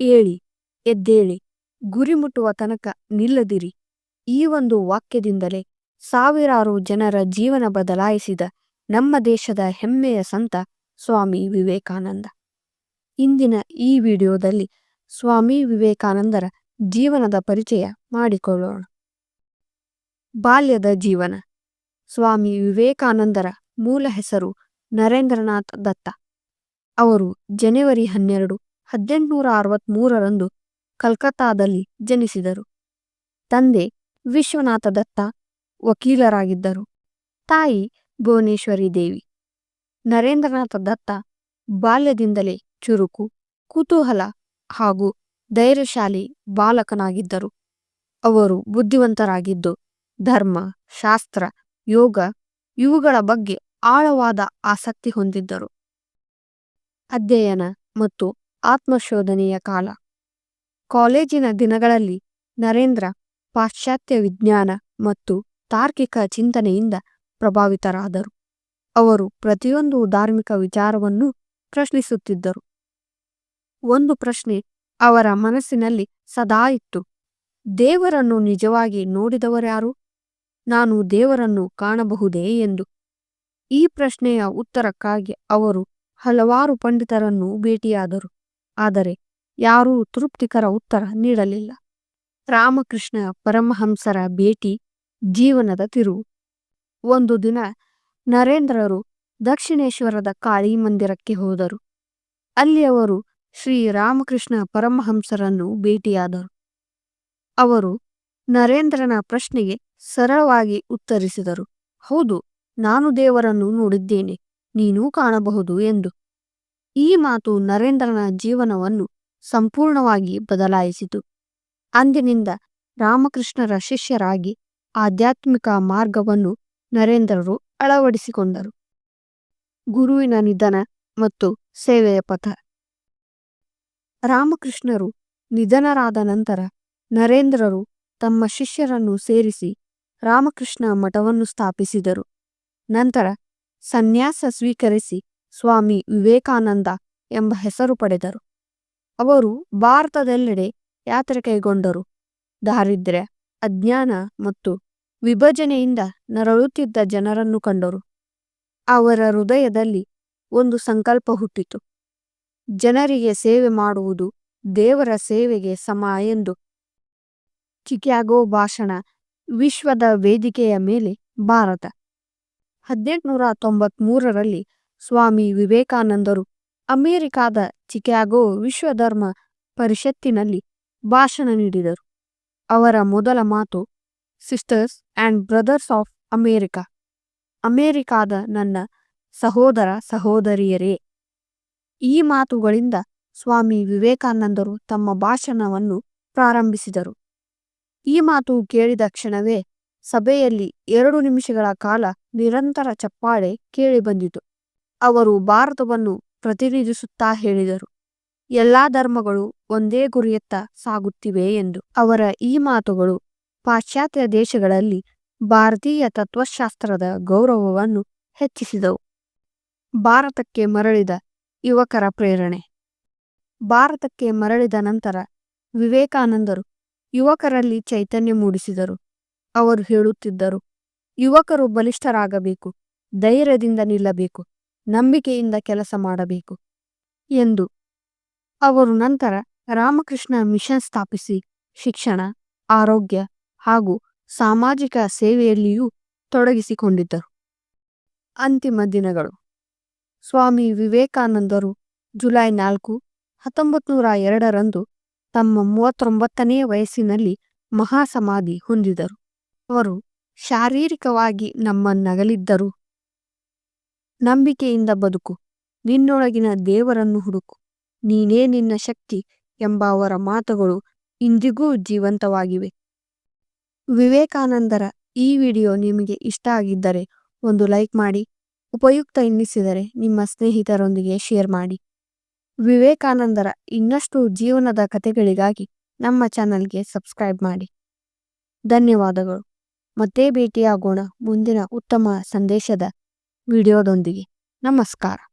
ಏಳಿ, ಎದ್ದೇಳಿ ಗುರಿ ಮುಟ್ಟುವ ತನಕ ನಿಲ್ಲದಿರಿ. ಈ ಒಂದು ವಾಕ್ಯದಿಂದಲೇ ಸಾವಿರಾರು ಜನರ ಜೀವನ ಬದಲಾಯಿಸಿದ ನಮ್ಮ ದೇಶದ ಹೆಮ್ಮೆಯ ಸಂತ ಸ್ವಾಮಿ ವಿವೇಕಾನಂದ. ಇಂದಿನ ಈ ವಿಡಿಯೋದಲ್ಲಿ ಸ್ವಾಮಿ ವಿವೇಕಾನಂದರ ಜೀವನದ ಪರಿಚಯ ಮಾಡಿಕೊಳ್ಳೋಣ. ಬಾಲ್ಯದ ಜೀವನ. ಸ್ವಾಮಿ ವಿವೇಕಾನಂದರ ಮೂಲ ಹೆಸರು ನರೇಂದ್ರನಾಥ್ ದತ್ತ. ಅವರು ಜನವರಿ ಹನ್ನೆರಡು ಹದಿನೆಂಟುನೂರ ಅರವತ್ತ್ಮೂರರಂದು ಕಲ್ಕತ್ತಾದಲ್ಲಿ ಜನಿಸಿದರು. ತಂದೆ ವಿಶ್ವನಾಥ ದತ್ತ ವಕೀಲರಾಗಿದ್ದರು. ತಾಯಿ ಭುವನೇಶ್ವರಿ ದೇವಿ. ನರೇಂದ್ರನಾಥ ದತ್ತ ಬಾಲ್ಯದಿಂದಲೇ ಚುರುಕು, ಕುತೂಹಲ ಹಾಗೂ ಧೈರ್ಯಶಾಲಿ ಬಾಲಕನಾಗಿದ್ದರು. ಅವರು ಬುದ್ಧಿವಂತರಾಗಿದ್ದು, ಧರ್ಮ, ಶಾಸ್ತ್ರ, ಯೋಗ ಇವುಗಳ ಬಗ್ಗೆ ಆಳವಾದ ಆಸಕ್ತಿ ಹೊಂದಿದ್ದರು. ಅಧ್ಯಯನ ಮತ್ತು ಆತ್ಮಶೋಧನೆಯ ಕಾಲ. ಕಾಲೇಜಿನ ದಿನಗಳಲ್ಲಿ ನರೇಂದ್ರ ಪಾಶ್ಚಾತ್ಯ ವಿಜ್ಞಾನ ಮತ್ತು ತಾರ್ಕಿಕ ಚಿಂತನೆಯಿಂದ ಪ್ರಭಾವಿತರಾದರು. ಅವರು ಪ್ರತಿಯೊಂದು ಧಾರ್ಮಿಕ ವಿಚಾರವನ್ನು ಪ್ರಶ್ನಿಸುತ್ತಿದ್ದರು. ಒಂದು ಪ್ರಶ್ನೆ ಅವರ ಮನಸ್ಸಿನಲ್ಲಿ ಸದಾ ಇತ್ತು. ದೇವರನ್ನು ನಿಜವಾಗಿ ನೋಡಿದವರ್ಯಾರು ನಾನು ದೇವರನ್ನು ಕಾಣಬಹುದೇ ಎಂದು. ಈ ಪ್ರಶ್ನೆಯ ಉತ್ತರಕ್ಕಾಗಿ ಅವರು ಹಲವಾರು ಪಂಡಿತರನ್ನು ಭೇಟಿಯಾದರು. ಯಾರೂ ತೃಪ್ತಿಕರ ಉತ್ತರ ನೀಡಲಿಲ್ಲ. ರಾಮಕೃಷ್ಣ ಪರಮಹಂಸರ ಭೇಟಿ ಜೀವನದ ತಿರುವು. ಒಂದು ದಿನ ನರೇಂದ್ರರು ದಕ್ಷಿಣೇಶ್ವರದ ಕಾಳಿ ಮಂದಿರಕ್ಕೆ ಹೋದರು. ಅಲ್ಲಿ ಅವರು ಶ್ರೀ ರಾಮಕೃಷ್ಣ ಪರಮಹಂಸರನ್ನು ಭೇಟಿಯಾದರು. ಅವರು ನರೇಂದ್ರನ ಪ್ರಶ್ನೆಗೆ ಸರಳವಾಗಿ ಉತ್ತರಿಸಿದರು, ಹೌದು, ನಾನು ದೇವರನ್ನು ನೋಡಿದ್ದೇನೆ, ನೀನೂ ಕಾಣಬಹುದು ಎಂದು. ಈ ಮಾತು ನರೇಂದ್ರನ ಜೀವನವನ್ನು ಸಂಪೂರ್ಣವಾಗಿ ಬದಲಾಯಿಸಿತು. ಅಂದಿನಿಂದ ರಾಮಕೃಷ್ಣರ ಶಿಷ್ಯರಾಗಿ ಆಧ್ಯಾತ್ಮಿಕ ಮಾರ್ಗವನ್ನು ನರೇಂದ್ರರು ಅಳವಡಿಸಿಕೊಂಡರು. ಗುರುವಿನ ನಿಧನ ಮತ್ತು ಸೇವೆಯ ಪಥ. ರಾಮಕೃಷ್ಣರು ನಿಧನರಾದ ನಂತರ ನರೇಂದ್ರರು ತಮ್ಮ ಶಿಷ್ಯರನ್ನು ಸೇರಿಸಿ ರಾಮಕೃಷ್ಣ ಮಠವನ್ನು ಸ್ಥಾಪಿಸಿದರು. ನಂತರ ಸನ್ಯಾಸ ಸ್ವೀಕರಿಸಿ ಸ್ವಾಮಿ ವಿವೇಕಾನಂದ ಎಂಬ ಹೆಸರು ಪಡೆದರು. ಅವರು ಭಾರತದೆಲ್ಲೆಡೆ ಯಾತ್ರೆ ಕೈಗೊಂಡರು. ದಾರಿದ್ರ್ಯ, ಅಜ್ಞಾನ ಮತ್ತು ವಿಭಜನೆಯಿಂದ ನರಳುತ್ತಿದ್ದ ಜನರನ್ನು ಕಂಡರು. ಅವರ ಹೃದಯದಲ್ಲಿ ಒಂದು ಸಂಕಲ್ಪ ಹುಟ್ಟಿತು. ಜನರಿಗೆ ಸೇವೆ ಮಾಡುವುದು ದೇವರ ಸೇವೆಗೆ ಸಮ ಎಂದು ಚಿಕ್ಯಾಗೋ ಭಾಷಣ ವಿಶ್ವದ ವೇದಿಕೆಯ ಮೇಲೆ ಭಾರತ. ಹದಿನೆಂಟುನೂರ ತೊಂಬತ್ಮೂರರಲ್ಲಿ ಸ್ವಾಮಿ ವಿವೇಕಾನಂದರು. ಅಮೆರಿಕಾದ ಚಿಕಾಗೋ ವಿಶ್ವಧರ್ಮ ಪರಿಷತ್ತಿನಲ್ಲಿ ಭಾಷಣ ನೀಡಿದರು. ಅವರ ಮೊದಲ ಮಾತು sisters and brothers of America ಅಮೇರಿಕಾದ ನನ್ನ ಸಹೋದರ ಸಹೋದರಿಯರೇ. ಈ ಮಾತುಗಳಿಂದ ಸ್ವಾಮಿ ವಿವೇಕಾನಂದರು ತಮ್ಮ ಭಾಷಣವನ್ನು ಪ್ರಾರಂಭಿಸಿದರು. ಈ ಮಾತು ಕೇಳಿದ ಕ್ಷಣವೇ ಸಭೆಯಲ್ಲಿ ಎರಡು ನಿಮಿಷಗಳ ಕಾಲ ನಿರಂತರ ಚಪ್ಪಾಳೆ ಕೇಳಿಬಂದಿತು. ಅವರು ಭಾರತವನ್ನು ಪ್ರತಿನಿಧಿಸುತ್ತಾ ಹೇಳಿದರು. ಎಲ್ಲಾ ಧರ್ಮಗಳು ಒಂದೇ ಗುರಿಯತ್ತ ಸಾಗುತ್ತಿವೆ ಎಂದು ಅವರ ಈ ಮಾತುಗಳು ಪಾಶ್ಚಾತ್ಯ ದೇಶಗಳಲ್ಲಿ ಭಾರತೀಯ ತತ್ವಶಾಸ್ತ್ರದ ಗೌರವವನ್ನು ಹೆಚ್ಚಿಸಿದವು. ಭಾರತಕ್ಕೆ ಮರಳಿದ ಯುವಕರ ಪ್ರೇರಣೆ. ಭಾರತಕ್ಕೆ ಮರಳಿದ ನಂತರ ವಿವೇಕಾನಂದರು ಯುವಕರಲ್ಲಿ ಚೈತನ್ಯ ಮೂಡಿಸಿದರು. ಅವರು ಹೇಳುತ್ತಿದ್ದರು, ಯುವಕರು ಬಲಿಷ್ಠರಾಗಬೇಕು, ಧೈರ್ಯದಿಂದ ನಿಲ್ಲಬೇಕು. ನಂಬಿಕೆಯಿಂದ ಕೆಲಸ ಮಾಡಬೇಕು ಎಂದು. ಅವರು ನಂತರ ರಾಮಕೃಷ್ಣ ಮಿಷನ್ ಸ್ಥಾಪಿಸಿ ಶಿಕ್ಷಣ, ಆರೋಗ್ಯ ಹಾಗೂ ಸಾಮಾಜಿಕ ಸೇವೆಯಲ್ಲಿಯೂ ತೊಡಗಿಸಿಕೊಂಡಿದ್ದರು. ಅಂತಿಮ ದಿನಗಳು. ಸ್ವಾಮಿ ವಿವೇಕಾನಂದರು ಜುಲೈ ನಾಲ್ಕು ಹತ್ತೊಂಬತ್ತು ನೂರ ಎರಡರಂದು ತಮ್ಮ ಮೂವತ್ತೊಂಬತ್ತನೇ ವಯಸ್ಸಿನಲ್ಲಿ ಮಹಾಸಮಾಧಿ ಹೊಂದಿದರು. ಅವರು ಶಾರೀರಿಕವಾಗಿ ನಮ್ಮನ್ನಗಲಿದ್ದರು. ನಂಬಿಕೆಯಿಂದ ಬದುಕು. ನಿನ್ನೊಳಗಿನ ದೇವರನ್ನು ಹುಡುಕು. ನೀನೇ ನಿನ್ನ ಶಕ್ತಿ ಎಂಬ ಅವರ ಮಾತುಗಳು ಇಂದಿಗೂ ಜೀವಂತವಾಗಿವೆ. ವಿವೇಕಾನಂದರ ಈ ವಿಡಿಯೋ ನಿಮಗೆ ಇಷ್ಟ ಆಗಿದ್ದರೆ ಒಂದು ಲೈಕ್ ಮಾಡಿ, ಉಪಯುಕ್ತ ಎನ್ನಿಸಿದರೆ ನಿಮ್ಮ ಸ್ನೇಹಿತರೊಂದಿಗೆ ಶೇರ್ ಮಾಡಿ. ವಿವೇಕಾನಂದರ ಇನ್ನಷ್ಟು ಜೀವನದ ಕಥೆಗಳಿಗಾಗಿ ನಮ್ಮ ಚಾನಲ್ಗೆ ಸಬ್ಸ್ಕ್ರೈಬ್ ಮಾಡಿ. ಧನ್ಯವಾದಗಳು. ಮತ್ತೆ ಭೇಟಿಯಾಗೋಣ ಮುಂದಿನ ಉತ್ತಮ ಸಂದೇಶದ ವಿಡಿಯೋದೊಂದಿಗೆ. ನಮಸ್ಕಾರ.